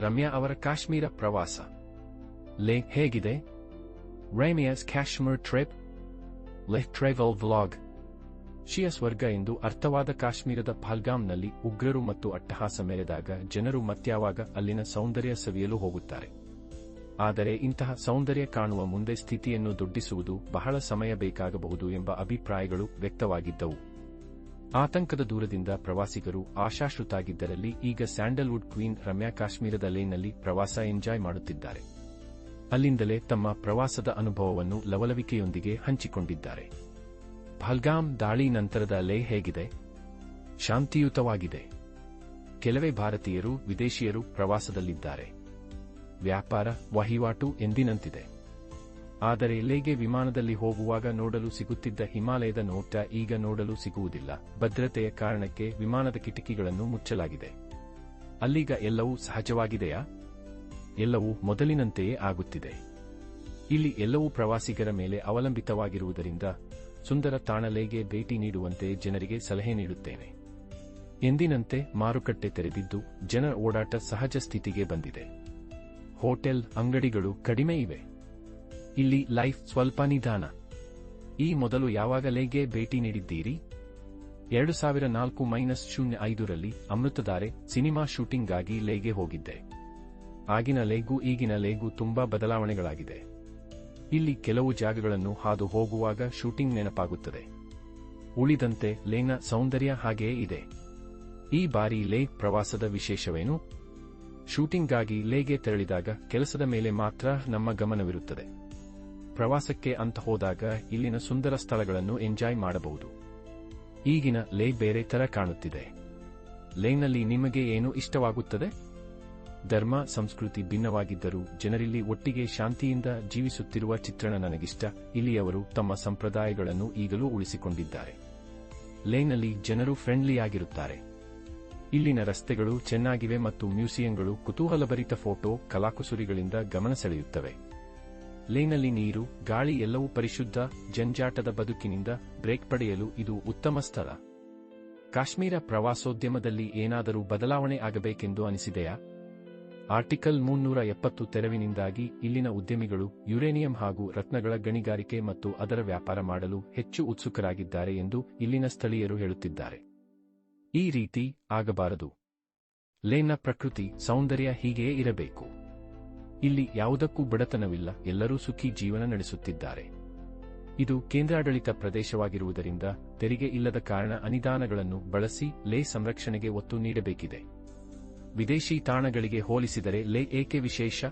ರಮ್ಯಾ ಅವರ ಕಾಶ್ಮೀರ ಪ್ರವಾಸ. ಲೇ ಹೇಗಿದೆ? ರೇಮಿಯಸ್ Kashmir trip? Leh travel vlog. ಶಿಯ ಸ್ವರ್ಗ ಎಂದು ಅರ್ಥವಾದ ಕಾಶ್ಮೀರದ ಪಹಲ್ಗಾಮ್ನಲ್ಲಿ ಉಗ್ರರು ಮತ್ತು ಅಟ್ಟಹಾಸ ಮೆರೆದಾಗ ಜನರು ಮತ್ಯಾವಾಗ ಅಲ್ಲಿನ ಸೌಂದರ್ಯ ಸವಿಯಲು ಹೋಗುತ್ತಾರೆ. ಆದರೆ ಇಂತಹ ಸೌಂದರ್ಯ ಕಾಣುವ ಮುಂದೆ ಸ್ಥಿತಿಯನ್ನು ದುಡ್ಡಿಸುವುದು ಬಹಳ ಸಮಯ ಬೇಕಾಗಬಹುದು ಎಂಬ ಅಭಿಪ್ರಾಯಗಳು ವ್ಯಕ್ತವಾಗಿದ್ದವು. ಆತಂಕದ ದೂರದಿಂದ ಪ್ರವಾಸಿಗರು ಆಶಾಶ್ರುತಾಗಿದ್ದರಲ್ಲಿ ಈಗ ಸ್ಯಾಂಡಲ್ವುಡ್ ಕ್ವೀನ್ ರಮ್ಯಾ ಕಾಶ್ಮೀರದ ಲೇನಲ್ಲಿ ಪ್ರವಾಸ ಎಂಜಾಯ್ ಮಾಡುತ್ತಿದ್ದಾರೆ. ಅಲ್ಲಿಂದಲೇ ತಮ್ಮ ಪ್ರವಾಸದ ಅನುಭವವನ್ನು ಲವಲವಿಕೆಯೊಂದಿಗೆ ಹಂಚಿಕೊಂಡಿದ್ದಾರೆ. ಪಹಲ್ಗಾಮ್ ದಾಳಿ ನಂತರದ ಲೇ ಹೇಗಿದೆ? ಶಾಂತಿಯುತವಾಗಿದೆ. ಕೆಲವೇ ಭಾರತೀಯರು, ವಿದೇಶಿಯರು ಪ್ರವಾಸದಲ್ಲಿದ್ದಾರೆ. ವ್ಯಾಪಾರ ವಹಿವಾಟು ಎಂದಿನಂತಿದೆ. ಆದರೆ ಲೇಗೆ ವಿಮಾನದಲ್ಲಿ ಹೋಗುವಾಗ ನೋಡಲು ಸಿಗುತ್ತಿದ್ದ ಹಿಮಾಲಯದ ನೋಟ ಈಗ ನೋಡಲು ಸಿಗುವುದಿಲ್ಲ. ಭದ್ರತೆಯ ಕಾರಣಕ್ಕೆ ವಿಮಾನದ ಕಿಟಕಿಗಳನ್ನು ಮುಚ್ಚಲಾಗಿದೆ. ಅಲ್ಲೀಗ ಎಲ್ಲವೂ ಸಹಜವಾಗಿದೆಯಾ? ಎಲ್ಲವೂ ಮೊದಲಿನಂತೆಯೇ ಆಗುತ್ತಿದೆ. ಇಲ್ಲಿ ಎಲ್ಲವೂ ಪ್ರವಾಸಿಗರ ಮೇಲೆ ಅವಲಂಬಿತವಾಗಿರುವುದರಿಂದ ಸುಂದರ ತಾಣಲೇಗೆ ಭೇಟಿ ನೀಡುವಂತೆ ಜನರಿಗೆ ಸಲಹೆ ನೀಡುತ್ತೇನೆ. ಎಂದಿನಂತೆ ಮಾರುಕಟ್ಟೆ ತೆರೆದಿದ್ದು ಜನರ ಓಡಾಟ ಸಹಜ ಸ್ಥಿತಿಗೆ ಬಂದಿದೆ. ಹೋಟೆಲ್ ಅಂಗಡಿಗಳು ಕಡಿಮೆ ಇವೆ. ಇಲ್ಲಿ ಲೈಫ್ ಸ್ವಲ್ಪ ನಿಧಾನ. ಈ ಮೊದಲು ಯಾವಾಗ ಲೇಗೆ ಭೇಟಿ ನೀಡಿದ್ದೀರಿ? ಎರಡು ಸಾವಿರ ನಾಲ್ಕು ಮೈನಸ್ ಶೂನ್ಯ ಐದರಲ್ಲಿ ಅಮೃತಧಾರೆ ಸಿನಿಮಾ ಶೂಟಿಂಗ್ಗಾಗಿ ಲೇಗೆ ಹೋಗಿದ್ದೆ. ಆಗಿನ ಲೇಗೂ ಈಗಿನ ಲೇಗೂ ತುಂಬಾ ಬದಲಾವಣೆಗಳಾಗಿದೆ. ಇಲ್ಲಿ ಕೆಲವು ಜಾಗಗಳನ್ನು ಹಾದು ಹೋಗುವಾಗ ಶೂಟಿಂಗ್ ನೆನಪಾಗುತ್ತದೆ. ಉಳಿದಂತೆ ಲೇನ ಸೌಂದರ್ಯ ಹಾಗೆಯೇ ಇದೆ. ಈ ಬಾರಿ ಲೇ ಪ್ರವಾಸದ ವಿಶೇಷವೇನು? ಶೂಟಿಂಗ್ಗಾಗಿ ಲೇಗೆ ತೆರಳಿದಾಗ ಕೆಲಸದ ಮೇಲೆ ಮಾತ್ರ ನಮ್ಮ ಗಮನವಿರುತ್ತದೆ. ಪ್ರವಾಸಕ್ಕೆ ಅಂತ ಹೋದಾಗ ಇಲ್ಲಿನ ಸುಂದರ ಸ್ಥಳಗಳನ್ನು ಎಂಜಾಯ್ ಮಾಡಬಹುದು. ಈಗಿನ ಲೇ ಬೇರೆ ತರ ಕಾಣುತ್ತಿದೆ. ಲೇನಲ್ಲಿ ನಿಮಗೆ ಏನು ಇಷ್ಟವಾಗುತ್ತದೆ? ಧರ್ಮ, ಸಂಸ್ಕೃತಿ ಭಿನ್ನವಾಗಿದ್ದರೂ ಜನರಿಲ್ಲಿ ಒಟ್ಟಿಗೆ ಶಾಂತಿಯಿಂದ ಜೀವಿಸುತ್ತಿರುವ ಚಿತ್ರಣ ನನಗಿಷ್ಟ. ಇಲ್ಲಿಯವರು ತಮ್ಮ ಸಂಪ್ರದಾಯಗಳನ್ನು ಈಗಲೂ ಉಳಿಸಿಕೊಂಡಿದ್ದಾರೆ. ಲೇನಲ್ಲಿ ಜನರು ಫ್ರೆಂಡ್ಲಿಯಾಗಿರುತ್ತಾರೆ. ಇಲ್ಲಿನ ರಸ್ತೆಗಳು ಚೆನ್ನಾಗಿವೆ ಮತ್ತು ಮ್ಯೂಸಿಯಂಗಳು ಕುತೂಹಲಭರಿತ ಫೋಟೋ, ಕಲಾಕುಸುರಿಗಳಿಂದ ಗಮನ ಸೆಳೆಯುತ್ತವೆ. ಲೇನಲ್ಲಿ ನೀರು, ಗಾಳಿ ಎಲ್ಲವೂ ಪರಿಶುದ್ಧ, ಜಂಜಾಟದ ಬದುಕಿನಿಂದ ಬ್ರೇಕ್ ಪಡೆಯಲು ಇದು ಉತ್ತಮ ಸ್ಥಳ. ಕಾಶ್ಮೀರ ಪ್ರವಾಸೋದ್ಯಮದಲ್ಲಿ ಏನಾದರೂ ಬದಲಾವಣೆ ಆಗಬೇಕೆಂದು ಅನಿಸಿದೆಯಾ? ಆರ್ಟಿಕಲ್ ಮುನ್ನೂರ ಎಪ್ಪತ್ತು ತೆರವಿನಿಂದಾಗಿ ಇಲ್ಲಿನ ಉದ್ಯಮಿಗಳು ಯುರೇನಿಯಂ ಹಾಗೂ ರತ್ನಗಳ ಗಣಿಗಾರಿಕೆ ಮತ್ತು ಅದರ ವ್ಯಾಪಾರ ಮಾಡಲು ಹೆಚ್ಚು ಉತ್ಸುಕರಾಗಿದ್ದಾರೆ ಎಂದು ಇಲ್ಲಿನ ಸ್ಥಳೀಯರು ಹೇಳುತ್ತಿದ್ದಾರೆ. ಈ ರೀತಿ ಆಗಬಾರದು. ಲೇನ್ನ ಪ್ರಕೃತಿ, ಸೌಂದರ್ಯ ಹೀಗೆಯೇ ಇರಬೇಕು. ಇಲ್ಲಿ ಯಾವುದಕ್ಕೂ ಬಡತನವಿಲ್ಲ, ಎಲ್ಲರೂ ಸುಖಿ ಜೀವನ ನಡೆಸುತ್ತಿದ್ದಾರೆ. ಇದು ಕೇಂದ್ರಾಡಳಿತ ಪ್ರದೇಶವಾಗಿರುವುದರಿಂದ ತೆರಿಗೆ ಇಲ್ಲದ ಕಾರಣ ಅನಿದಾನಗಳನ್ನು ಬಳಸಿ ಲೇ ಸಂರಕ್ಷಣೆಗೆ ಒತ್ತು ನೀಡಬೇಕಿದೆ. ವಿದೇಶಿ ತಾಣಗಳಿಗೆ ಹೋಲಿಸಿದರೆ ಲೇ ಏಕೆ ವಿಶೇಷ?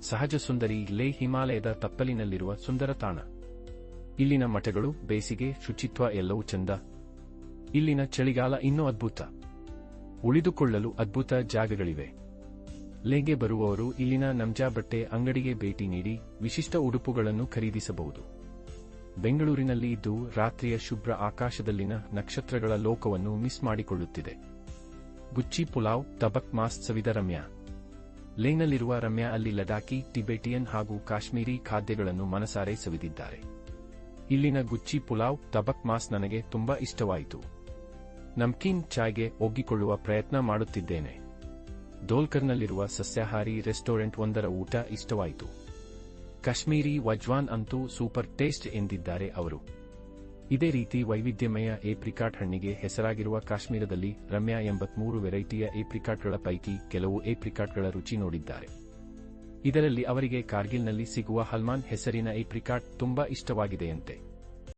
ಸಹಜ ಸುಂದರಿ ಲೇ ಹಿಮಾಲಯದ ತಪ್ಪಲಿನಲ್ಲಿರುವ ಸುಂದರ ತಾಣ. ಇಲ್ಲಿನ ಮಠಗಳು, ಬೇಸಿಗೆ, ಶುಚಿತ್ವ ಎಲ್ಲವೂ ಚಂದ. ಇಲ್ಲಿನ ಚಳಿಗಾಲ ಇನ್ನೂ ಅದ್ಭುತ. ಉಳಿದುಕೊಳ್ಳಲು ಅದ್ಭುತ ಜಾಗಗಳಿವೆ. ಲೇಗೆ ಬರುವವರು ಇಲ್ಲಿನ ನಮ್ಜಾ ಬಟ್ಟೆ ಅಂಗಡಿಗೆ ಭೇಟಿ ನೀಡಿ ವಿಶಿಷ್ಟ ಉಡುಪುಗಳನ್ನು ಖರೀದಿಸಬಹುದು. ಬೆಂಗಳೂರಿನಲ್ಲಿ ಇದ್ದು ರಾತ್ರಿಯ ಶುಭ್ರ ಆಕಾಶದಲ್ಲಿನ ನಕ್ಷತ್ರಗಳ ಲೋಕವನ್ನು ಮಿಸ್ ಮಾಡಿಕೊಳ್ಳುತ್ತಿದೆ. ಗುಚ್ಚಿ ಪುಲಾವ್, ತಬಕ್ ಮಾಸ್ ಸವಿದ ರಮ್ಯಾ. ಲೇನಲ್ಲಿರುವ ರಮ್ಯಾ ಅಲ್ಲಿ ಲಡಾಕಿ, ಟಿಬೆಟಿಯನ್ ಹಾಗೂ ಕಾಶ್ಮೀರಿ ಖಾದ್ಯಗಳನ್ನು ಮನಸಾರೆ ಸವಿದಿದ್ದಾರೆ. ಇಲ್ಲಿನ ಗುಚ್ಚಿ ಪುಲಾವ್, ತಬಕ್ ಮಾಸ್ ನನಗೆ ತುಂಬಾ ಇಷ್ಟವಾಯಿತು. ನಮ್ಕೀನ್ ಚಾಯ್ಗೆ ಒಗ್ಗಿಕೊಳ್ಳುವ ಪ್ರಯತ್ನ ಮಾಡುತ್ತಿದ್ದೇನೆ. ದೋಲ್ಕರ್ನಲ್ಲಿರುವ ಸಸ್ಯಾಹಾರಿ ರೆಸ್ಟೋರೆಂಟ್ ಒಂದರ ಊಟ ಇಷ್ಟವಾಯಿತು. ಕಾಶ್ಮೀರಿ ವಜ್ವಾನ್ ಅಂತೂ ಸೂಪರ್ ಟೇಸ್ಟ್ ಎಂದಿದ್ದಾರೆ ಅವರು. ಇದೇ ರೀತಿ ವೈವಿಧ್ಯಮಯ ಏಪ್ರಿಕಾಟ್ ಹಣ್ಣಿಗೆ ಹೆಸರಾಗಿರುವ ಕಾಶ್ಮೀರದಲ್ಲಿ ರಮ್ಯಾ ಎಂಬತ್ಮೂರು ವೆರೈಟಿಯ ಏಪ್ರಿಕಾಟ್ಗಳ ಪೈಕಿ ಕೆಲವು ಏಪ್ರಿಕಾಟ್ಗಳ ರುಚಿ ನೋಡಿದ್ದಾರೆ. ಇದರಲ್ಲಿ ಅವರಿಗೆ ಕಾರ್ಗಿಲ್ನಲ್ಲಿ ಸಿಗುವ ಹಲ್ಮಾನ್ ಹೆಸರಿನ ಏಪ್ರಿಕಾಟ್ ತುಂಬಾ ಇಷ್ಟವಾಗಿದೆಯಂತೆ.